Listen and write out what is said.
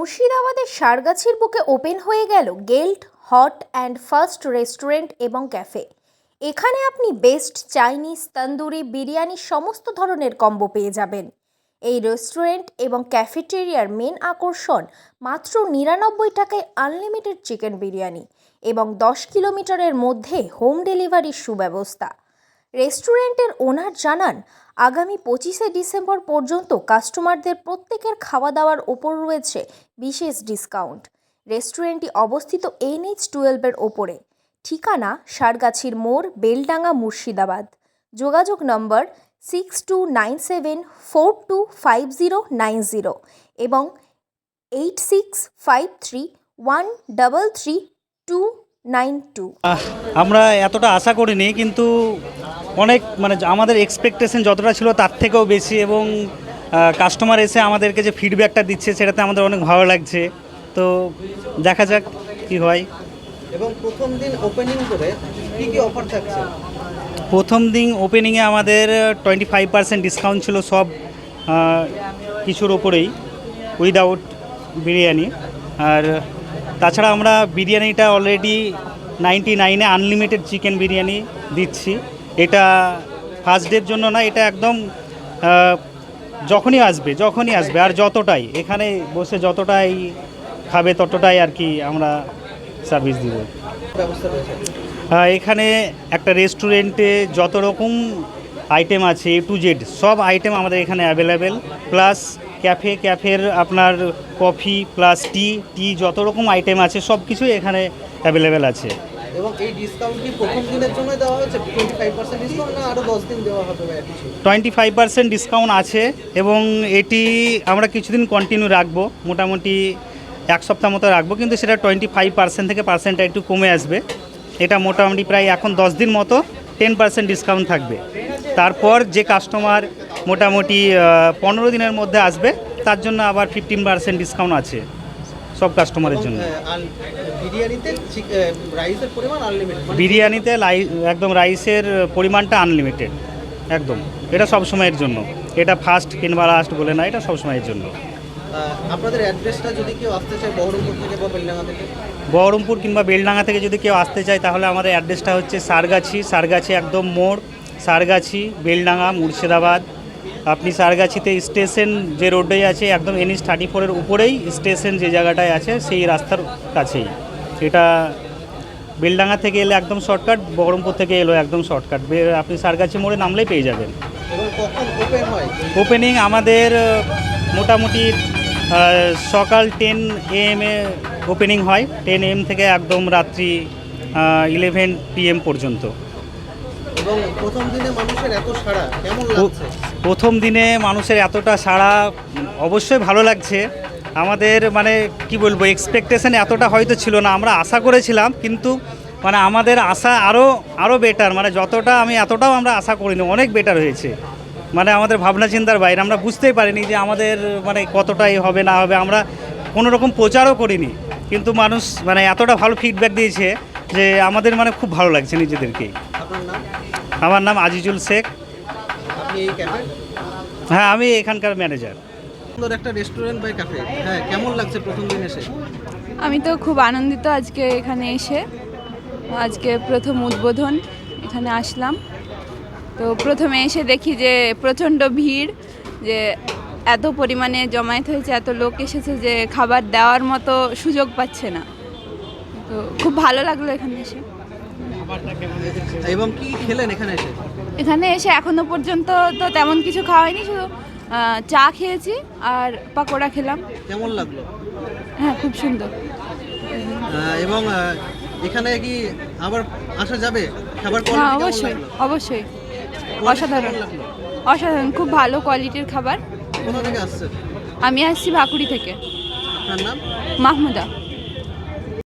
মুর্শিদাবাদের সারগাছির বুকে ওপেন হয়ে গেল গেল্ট, হট অ্যান্ড ফার্স্ট রেস্টুরেন্ট এবং ক্যাফে। এখানে আপনি বেস্ট চাইনিজ তন্দুরি বিরিয়ানি সমস্ত ধরনের কম্বো পেয়ে যাবেন। এই রেস্টুরেন্ট এবং ক্যাফেটেরিয়ার মেন আকর্ষণ মাত্র নিরানব্বই টাকায় আনলিমিটেড চিকেন বিরিয়ানি এবং দশ কিলোমিটারের মধ্যে হোম ডেলিভারির সুব্যবস্থা। রেস্টুরেন্টের ওনার জানান, আগামী পঁচিশে ডিসেম্বর পর্যন্ত কাস্টমারদের প্রত্যেকের খাওয়া দাওয়ার ওপর রয়েছে বিশেষ ডিসকাউন্ট। রেস্টুরেন্টটি অবস্থিত এনএইচ টুয়েলভের ওপরে। ঠিকানা সারগাছির মোড়, বেলডাঙ্গা, মুর্শিদাবাদ। যোগাযোগ number six two nine seven four two five zero nine zero এবং eight six five three one double three two nine two. আমরা এতটা আশা করিনি, কিন্তু অনেক মানে আমাদের এক্সপেকটেশন যতটা ছিল তার থেকেও বেশি এবং কাস্টমার এসে আমাদেরকে যে ফিডব্যাকটা দিচ্ছে সেটাতে আমাদের অনেক ভালো লাগছে। তো দেখা যাক কি হয়। এবং প্রথম দিন ওপেনিং করে কি কি অফার থাকছে? প্রথম দিন ওপেনিংয়ে আমাদের টোয়েন্টি ফাইভ পার্সেন্ট ডিসকাউন্ট ছিল সব কিছুর ওপরেই উইদাউট বিরিয়ানি। আর তাছাড়া আমরা বিরিয়ানিটা অলরেডি নাইনটি নাইনে আনলিমিটেড চিকেন বিরিয়ানি দিচ্ছি। এটা ফার্স্ট ডের জন্য না, এটা একদম যখনই আসবে যখনই আসবে, আর যতটাই, এখানে বসে যতটাই খাবে ততটাই আর কি আমরা সার্ভিস দিব। এখানে একটা রেস্টুরেন্টে যত রকম আইটেম আছে এ টু জেড সব আইটেম আমাদের এখানে অ্যাভেলেবেল প্লাস ক্যাফে ক্যাফের আপনার কফি প্লাস টি টি যত রকম আইটেম আছে সব কিছুই এখানে অ্যাভেলেবেল আছে। এবং এই ডিসকাউন্ট কি প্রথম দিনের জন্য দেওয়া হয়েছে? টোয়েন্টি ফাইভ পার্সেন্ট ডিসকাউন্ট না দিন দেওয়া হবে টোয়েন্টি ফাইভ পার্সেন্ট ডিসকাউন্ট আছে এবং এটি আমরা কিছুদিন কন্টিনিউ রাখব, মোটামুটি এক সপ্তাহ মতো রাখব, কিন্তু সেটা টোয়েন্টি ফাইভ পার্সেন্ট থেকে পার্সেন্টটা একটু কমে আসবে। এটা মোটামুটি প্রায় এখন দশ দিন মতো টেন পার্সেন্ট ডিসকাউন্ট থাকবে। তারপর যে কাস্টমার মোটামুটি পনেরো দিনের মধ্যে আসবে, তার জন্য আবার ফিফটিন পার্সেন্ট ডিসকাউন্ট আছে। সব কাস্টমারের জন্য। বিরিয়ানিতে লাই একদম রাইসের পরিমাণটা আনলিমিটেড একদম। এটা সব সময়ের জন্য। এটা ফার্স্ট কিংবা লাস্ট বলে না এটা সব সময়ের জন্য। আপনাদের অ্যাড্রেসটা যদি কেউ আসতে চায় বহরমপুর থেকে বা বেলডাঙ্গা থেকে? বহরমপুর কিংবা বেলডাঙ্গা থেকে যদি কেউ আসতে চায় তাহলে আমাদের অ্যাড্রেসটা হচ্ছে সারগাছি। সারগাছি একদম মোড় সারগাছি বেলডাঙ্গা মুর্শিদাবাদ। আপনি সারগাছিতে স্টেশন যে রোডে আছে একদম এনএস থার্টি ফোরের উপরেই স্টেশন যে জায়গাটায় আছে সেই রাস্তার কাছেই। এটা বেলডাঙ্গা থেকে এলে একদম শর্টকাট বহরমপুর থেকে এলো একদম শর্টকাট আপনি সারগাছি মোড়ে নামলেই পেয়ে যাবেন। হয়? ওপেনিং আমাদের মোটামুটি সকাল টেন এম এ ওপেনিং হয়। টেন এম থেকে একদম রাত্রি ইলেভেন পিএম পর্যন্ত। এবং প্রথম দিনে মানুষের এত সাড়া কেমন লাগছে? প্রথম দিনে মানুষের এতটা সাড়া অবশ্যই ভালো লাগছে। আমাদের মানে কি বলব এক্সপেকটেশন এতটা হয়তো ছিল না আমরা আশা করেছিলাম কিন্তু মানে আমাদের আশা আরও আরও বেটার মানে যতটা আমি এতটাও আমরা আশা করিনি অনেক বেটার হয়েছে। মানে আমাদের ভাবনা চিন্তার বাইরে আমরা বুঝতেই পারিনি যে আমাদের মানে কতটাই হবে না হবে আমরা কোনো রকম প্রচারও করিনি। কিন্তু মানুষ মানে এতটা ভালো ফিডব্যাক দিয়েছে যে আমাদের মানে খুব ভালো লাগছে নিজেদেরকেই। নাম? আমার নাম আজিজুল শেখ। হ্যাঁ আমি এখানকার ম্যানেজার সুন্দর একটা রেস্টুরেন্ট ক্যাফে হ্যাঁ কেমন লাগছে প্রথম দিন এসে? আমি তো খুব আনন্দিত আজকে এখানে এসে। আজকে প্রথম উদ্বোধন এখানে আসলাম। তো প্রথমে এসে দেখি যে প্রচণ্ড ভিড় যে এত পরিমাণে জমায়েত হয়েছে এত লোক এসেছে যে খাবার দেওয়ার মতো সুযোগ পাচ্ছে না। তো খুব ভালো লাগল এখানে এসে। এবং কি খেলেন এখানে এসে? এখানে এসে এখনও পর্যন্ত তো তেমন কিছু খাওয়া হয়নি শুধু চা খেয়েছি আর পাকোড়া খেলাম। কেমন লাগল? হ্যাঁ খুব সুন্দর। এবং এখানে কি আবার আসা যাবে? খাবার হ্যাঁ অবশ্যই অবশ্যই। অসাধারণ। লাগল? অসাধারণ খুব ভালো কোয়ালিটির খাবার। কোথা থেকে আসছে আমি আসছি ভাকুড়ি থেকে। নাম? মাহমুদা।